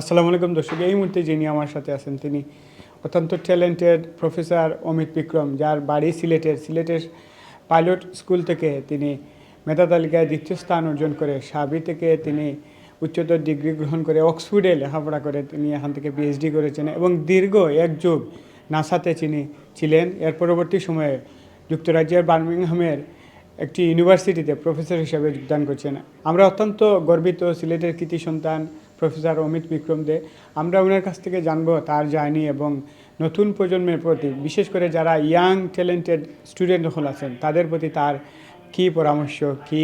আসসালামু আলাইকুম দর্শক, এই মুহূর্তে যিনি আমার সাথে আছেন তিনি অত্যন্ত ট্যালেন্টেড প্রফেসর অমিত বিক্রম, যার বাড়ি সিলেটের সিলেটের পাইলট স্কুল থেকে তিনি মেধা তালিকায় দ্বিতীয় স্থান অর্জন করে সাবি থেকে তিনি উচ্চতর ডিগ্রি গ্রহণ করে অক্সফোর্ডে লেখাপড়া করে তিনি এখান থেকে পিএইচডি করেছেন এবং দীর্ঘ এক যুগ নাসাতে তিনি ছিলেন। এর পরবর্তী সময়ে যুক্তরাজ্যের বার্মিংহামের একটি ইউনিভার্সিটিতে প্রফেসর হিসেবে যোগদান করছেন। আমরা অত্যন্ত গর্বিত সিলেটের কৃতি সন্তান প্রফেসর অমিত বিক্রম দে আমরা ওনার কাছ থেকে জানব তার জার্নি এবং নতুন প্রজন্মের প্রতি বিশেষ করে যারা ইয়াং ট্যালেন্টেড স্টুডেন্ট যখন আছেন তাদের প্রতি তার কী পরামর্শ কী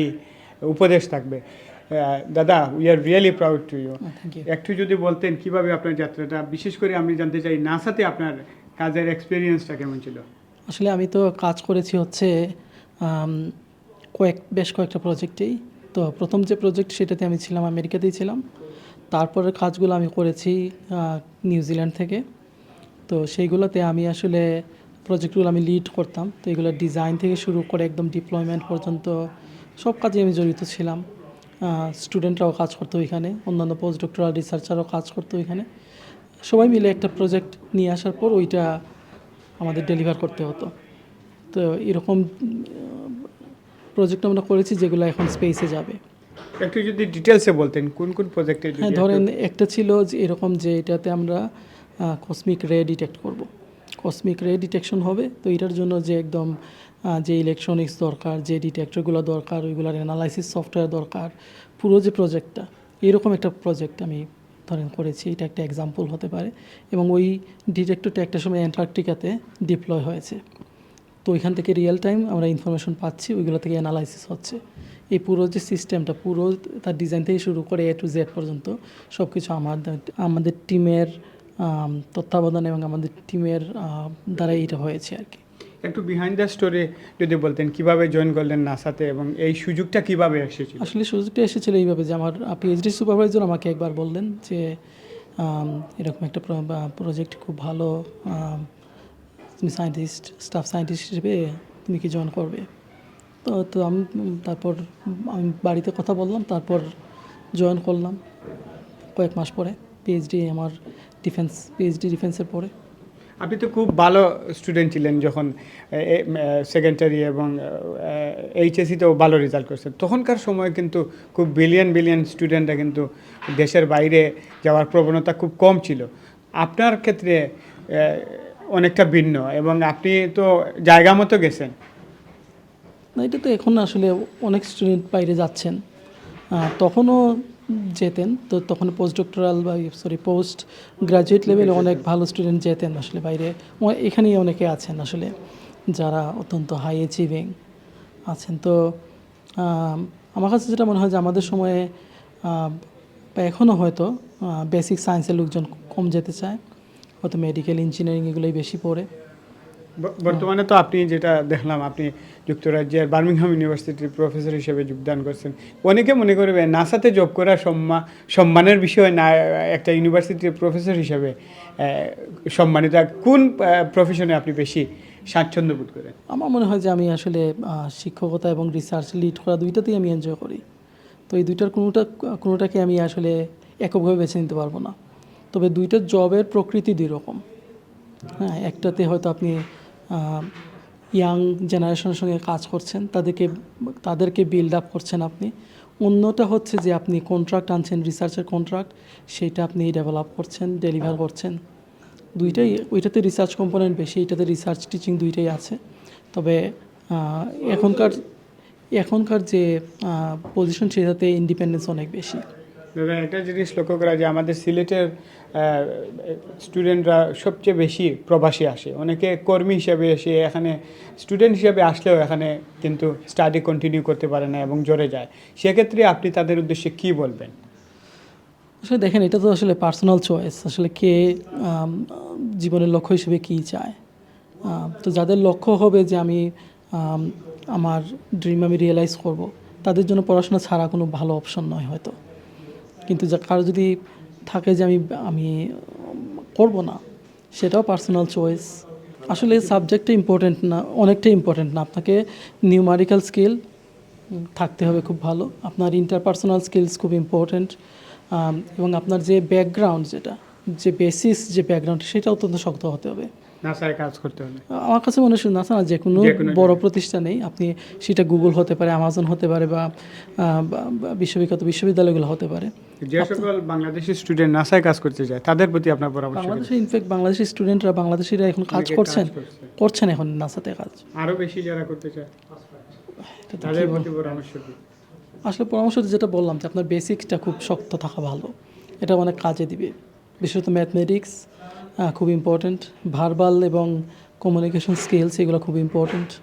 উপদেশ থাকবে? দাদা we are really proud to you একটু যদি বলতেন কীভাবে আপনার যাত্রাটা বিশেষ করে আমি জানতে চাই নাসাতে আপনার কাজের এক্সপিরিয়েন্সটা কেমন ছিল? আসলে আমি তো কাজ করেছি হচ্ছে কয়েক বেশ কয়েকটা প্রজেক্টেই তো প্রথম যে প্রজেক্ট সেটাতে আমি ছিলাম আমেরিকাতেই ছিলাম। তারপরের কাজগুলো আমি করেছি নিউজিল্যান্ড থেকে। তো সেইগুলোতে আমি আসলে প্রজেক্টগুলো আমি লিড করতাম। তো এগুলো ডিজাইন থেকে শুরু করে একদম ডিপ্লয়মেন্ট পর্যন্ত সব কাজে আমি জড়িত ছিলাম। স্টুডেন্টরাও কাজ করতো এখানে অন্যান্য পোস্ট ডক্টরাল রিসার্চারও কাজ করতো এখানে সবাই মিলে একটা প্রজেক্ট নিয়ে আসার পর ওইটা আমাদের ডেলিভার করতে হতো। তো এরকম প্রজেক্ট আমরা করেছি যেগুলো এখন স্পেসে যাবে। একটু যদি ডিটেলসে বলতেন কোন কোন প্রজেক্টে হ্যাঁ ধরেন একটা ছিল যে এরকম যে এটাতে আমরা কসমিক রে ডিটেক্ট করব। কসমিক রে ডিটেকশন হবে তো এটার জন্য যে একদম যে ইলেকট্রনিক্স দরকার যে ডিটেক্টরগুলো দরকার ওইগুলোর অ্যানালাইসিস সফটওয়্যার দরকার পুরো যে প্রজেক্টটা এরকম একটা প্রজেক্ট আমি ধরেন করেছি এটা একটা এক্সাম্পল হতে পারে। এবং ওই ডিটেক্টরটা একটা সময় অ্যান্টার্কটিকাতে ডিপ্লয় হয়েছে। তো ওইখান থেকে রিয়েল টাইম আমরা ইনফরমেশন পাচ্ছি ওইগুলো থেকে অ্যানালাইসিস হচ্ছে। এই পুরো যে সিস্টেমটা পুরো তার ডিজাইন থেকে শুরু করে এ টু জেড পর্যন্ত সব কিছু আমাদের আমাদের টিমের তত্ত্বাবধান এবং আমাদের টিমের দ্বারা এটা হয়েছে আর কি। একটু বিহাইন্ড দ্য স্টোরি যদি বলতেন কীভাবে জয়েন করলেন নাসাতে এবং এই সুযোগটা কীভাবে এসেছিল? আসলে সুযোগটা এসেছিল এইভাবে যে আমার পিএইচডি সুপারভাইজার আমাকে একবার বললেন যে এরকম একটা প্রজেক্ট খুব ভালো তুমি সায়েন্টিস্ট স্টাফ সায়েন্টিস্ট হিসেবে তুমি কি জয়েন করবে? তো তো আমি, তারপর আমি বাড়িতে কথা বললাম, তারপর জয়েন করলাম কয়েক মাস পরে পিএইচডি আমার ডিফেন্স পিএইচডি ডিফেন্সের পরে। আপনি তো খুব ভালো স্টুডেন্ট ছিলেন যখন সেকেন্ডারি এবং এইচএসিতেও ভালো রেজাল্ট করছেন তখনকার সময় কিন্তু খুব বিলিয়ন বিলিয়ন স্টুডেন্টরা কিন্তু দেশের বাইরে যাওয়ার প্রবণতা খুব কম ছিল। আপনার ক্ষেত্রে অনেকটা ভিন্ন এবং আপনি তো জায়গা মতো গেছেন। না, এটা তো এখন আসলে অনেক স্টুডেন্ট বাইরে যাচ্ছেন। তখনও যেতেন, তো তখন পোস্ট ডক্টরাল বা সরি পোস্ট গ্রাজুয়েট লেভেলে অনেক ভালো স্টুডেন্ট যেতেন আসলে বাইরে। এখানেই অনেকে আছেন আসলে, যারা অত্যন্ত হাই অ্যাচিভিং আছেন। তো আমার কাছে যেটা মনে হয় যে আমাদের সময়ে এখনও হয়তো বেসিক সায়েন্সের লোকজন কম যেতে চায়, হয়তো মেডিকেল ইঞ্জিনিয়ারিং এগুলোই বেশি পড়ে। বর্তমানে তো আপনি যেটা দেখলাম, আপনি যুক্তরাজ্যের বার্মিংহাম ইউনিভার্সিটির প্রফেসর হিসেবে যোগদান করছেন। অনেকে মনে করবে, নাসাতে জব করা সম্মা, সম্মানের বিষয় না, একটা ইউনিভার্সিটির প্রফেসর হিসেবে সম্মানিত কোন প্রফেশনে আপনি বেশি স্বাচ্ছন্দ্য বোধ করেন? আমার মনে হয় যে আমি আসলে শিক্ষকতা এবং রিসার্চ লিড করা দুইটাতেই আমি এনজয় করি। তো এই দুইটার কোনোটা, কোনোটাকে আমি আসলে এককভাবে বেছে নিতে পারব না। তবে দুইটার জবের প্রকৃতি দুই রকম। হ্যাঁ একটাতে হয়তো আপনি ইয়াং জেনারেশনের সঙ্গে কাজ করছেন, তাদেরকে তাদেরকে বিল্ড আপ করছেন আপনি। অন্যটা হচ্ছে যে আপনি কন্ট্রাক্ট আনছেন রিসার্চের কন্ট্রাক্ট সেটা আপনি ডেভেলপ করছেন ডেলিভার করছেন। দুইটাই, ওইটাতে রিসার্চ কম্পোনেন্ট বেশি, এটাতে রিসার্চ টিচিং দুইটাই আছে। তবে এখনকার এখনকার যে পজিশন সেটাতে ইন্ডিপেন্ডেন্স অনেক বেশি। দাদা একটা জিনিস লক্ষ্য করা যায়, আমাদের সিলেটের স্টুডেন্টরা সবচেয়ে বেশি প্রবাসী আসে। অনেকে কর্মী হিসাবে এসে এখানে স্টুডেন্ট হিসাবে আসলেও এখানে কিন্তু স্টাডি কন্টিনিউ করতে পারে না এবং জোরে যায়। সেক্ষেত্রে আপনি তাদের উদ্দেশ্যে কি বলবেন? আসলে দেখেন, এটা তো আসলে পার্সোনাল চয়েস আসলে কে জীবনের লক্ষ্য হিসেবে কী চায়? তো যাদের লক্ষ্য হবে যে আমি আমার ড্রিম আমি রিয়েলাইজ করব, তাদের জন্য পড়াশোনা ছাড়া কোনো ভালো অপশন নয় হয়তো। কিন্তু যা কারও যদি থাকে যে আমি আমি করব না, সেটাও পার্সোনাল চয়েস আসলে সাবজেক্টটা ইম্পর্টেন্ট না অনেকটাই ইম্পর্টেন্ট না। আপনাকে নিউমারিক্যাল স্কিল থাকতে হবে খুব ভালো। আপনার ইন্টারপার্সোনাল স্কিলস খুব ইম্পর্টেন্ট এবং আপনার যে ব্যাকগ্রাউন্ড যেটা, যে বেসিস যে ব্যাকগ্রাউন্ড সেটা অত্যন্ত শক্ত হতে হবে। নাসায় কাজ করতে হলে আমার কাছে মনে হয় নাসা না যে কোনো বড় প্রতিষ্ঠানেই আপনি সেটা গুগল হতে পারে আমাজন হতে পারে বা বিশ্ববিখ্যাত বিশ্ববিদ্যালয়গুলো হতে পারে। যে সকল বাংলাদেশি স্টুডেন্ট নাসায় কাজ করতে যায় তাদের প্রতি আপনার পরামর্শ বাংলাদেশে ইনফ্যাক্ট বাংলাদেশের স্টুডেন্টরা বাংলাদেশিরা এখন কাজ করছেন করছেন এখন নাসাতে কাজ। আরও বেশি যারা করতে চায় তাদের প্রতি পরামর্শ আসলে পরামর্শ যেটা বললাম যে আপনার বেসিকটা খুব শক্ত থাকা ভালো। এটা অনেক কাজে দিবে। বিশেষত ম্যাথমেটিক্স খুব ইম্পর্ট্যান্ট ভার্বাল এবং কমিউনিকেশন স্কিলস এগুলো খুব ইম্পর্ট্যান্ট